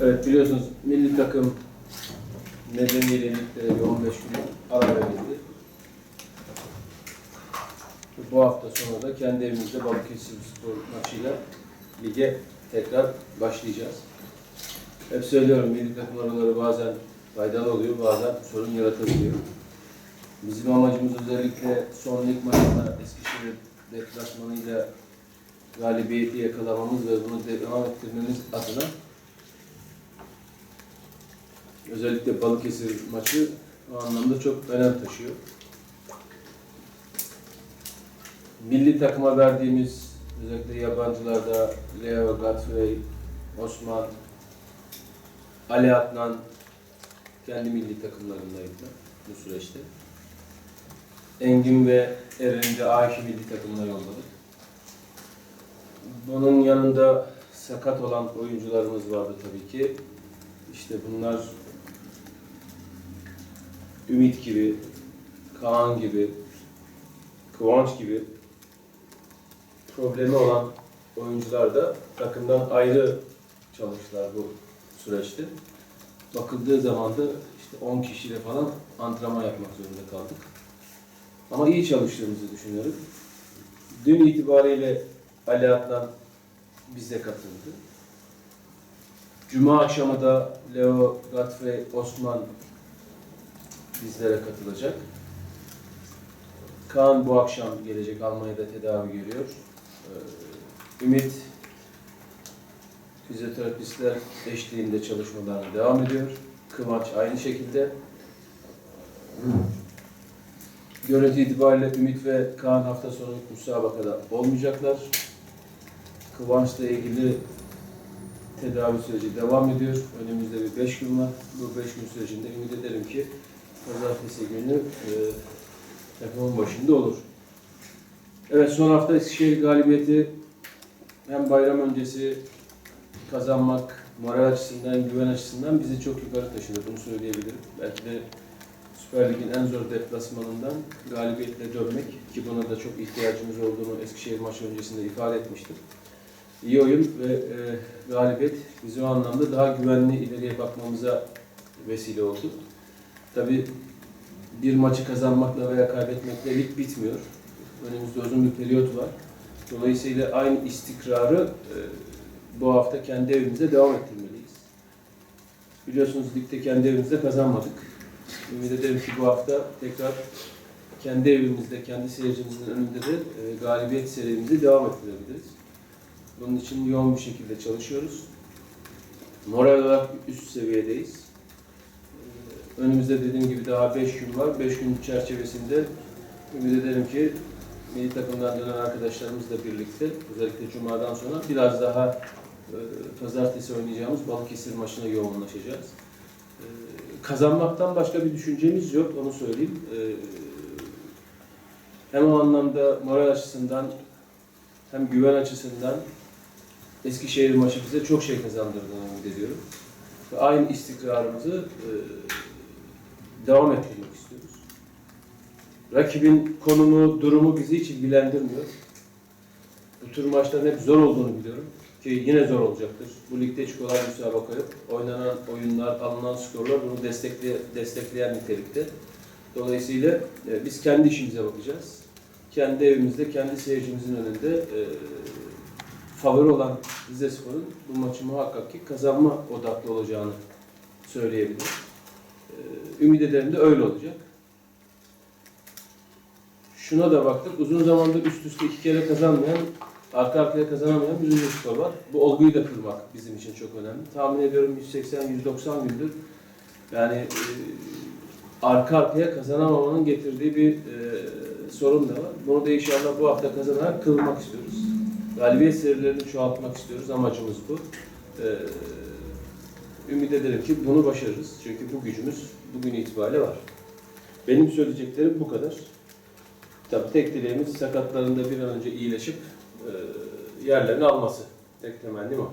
Evet biliyorsunuz milli takım nedeniyle ligde 15 gün ara verildi. Bu hafta sonu da kendi evimizde Balıkesir Spor maçıyla lige tekrar başlayacağız. Hep söylüyorum milli takım araları bazen faydalı oluyor, bazen sorun yaratabiliyor. Bizim amacımız özellikle son lig maçında Eskişehir deplasmanıyla galibiyeti yakalamamız ve bunu devam ettirmemiz adına özellikle Balıkesir maçı o anlamda çok önem taşıyor. Milli takıma verdiğimiz özellikle yabancılarda Leo, Godfrey, Osman, Ali Adnan kendi milli takımlarındaydı bu süreçte. Engin ve Eren'i de A2 milli takımına yolladık. Bunun yanında sakat olan oyuncularımız vardı tabii ki. İşte bunlar Ümit gibi, Kaan gibi, Kıvanç gibi problemi olan oyuncular da takımdan ayrı çalıştılar bu süreçte. Bakıldığı zaman da işte 10 kişiyle falan antrenman yapmak zorunda kaldık. Ama iyi çalıştığımızı düşünüyorum. Dün itibariyle Ali Adnan bize katıldı. Cuma akşamı da Leo, Godfrey, Osman bizlere katılacak. Kaan bu akşam gelecek Almanya'da tedavi görüyor. Ee, Ümit fizyoterapistler eşliğinde çalışmalarına devam ediyor. Kıvanç aynı şekilde. Görüntü itibariyle Ümit ve Kaan hafta sonu müsabakada olmayacaklar. Kıvanç'la ilgili tedavi süreci devam ediyor. Önümüzde bir 5 gün var. Bu 5 gün sürecinde ümit ederim ki pazartesi günü e, takımın başında olur. Evet son hafta Eskişehir galibiyeti hem bayram öncesi kazanmak, moral açısından, güven açısından bizi çok yukarı taşıdı. Bunu söyleyebilirim. Belki de Süper Lig'in en zor deplasmanından galibiyetle dönmek ki buna da çok ihtiyacımız olduğunu Eskişehir maçı öncesinde ifade etmiştim. İyi oyun ve e, galibiyet bizi o anlamda daha güvenli ileriye bakmamıza vesile oldu. Tabii bir maçı kazanmakla veya kaybetmekle lig bitmiyor. Önümüzde uzun bir periyot var. Dolayısıyla aynı istikrarı e, bu hafta kendi evimizde devam ettirmeliyiz. Biliyorsunuz ligde kendi evimizde kazanmadık. Ümit ederim ki bu hafta tekrar kendi evimizde, kendi seyircimizin önünde de e, galibiyet serimizi devam ettirebiliriz. Bunun için yoğun bir şekilde çalışıyoruz. Moral olarak üst seviyedeyiz. Önümüzde dediğim gibi daha 5 gün var. 5 gün çerçevesinde ümit ederim ki milli takımdan dönen arkadaşlarımızla birlikte özellikle Cuma'dan sonra biraz daha e, pazartesi oynayacağımız Balıkesir maçına yoğunlaşacağız. E, Kazanmaktan başka bir düşüncemiz yok, onu söyleyeyim. E, Hem o anlamda moral açısından hem güven açısından Eskişehir maçı bize çok şey kazandırdığını ümit ediyorum. Ve aynı istikrarımızı e, devam ettirmek istiyoruz. Rakibin konumu, durumu bizi hiç ilgilendirmiyor. Bu tür maçların hep zor olduğunu biliyorum. Ki yine zor olacaktır. Bu ligde hiç kolay müsabaka yok. Oynanan oyunlar, alınan skorlar bunu destekle, destekleyen nitelikte. Dolayısıyla e, biz kendi işimize bakacağız. Kendi evimizde, kendi seyircimizin önünde e, favori olan Rize Spor'un bu maçı muhakkak ki kazanma odaklı olacağını söyleyebilirim. Ee, Ümit ederim de öyle olacak. Şuna da baktık. Uzun zamandır üst üste iki kere kazanmayan, arka arkaya kazanamayan bir Rize Spor var. Bu olguyu da kırmak bizim için çok önemli. Tahmin ediyorum 180-190 gündür yani e, arka arkaya kazanamamanın getirdiği bir e, sorun da var. Bunu da inşallah bu hafta kazanarak kılmak istiyoruz. Galibiyet serilerini çoğaltmak istiyoruz. Amacımız bu. Ee, ümit ederim ki bunu başarırız. Çünkü bu gücümüz bugün itibariyle var. Benim söyleyeceklerim bu kadar. Tabii tek dileğimiz sakatlarında bir an önce iyileşip e, yerlerini alması. Tek temennim o.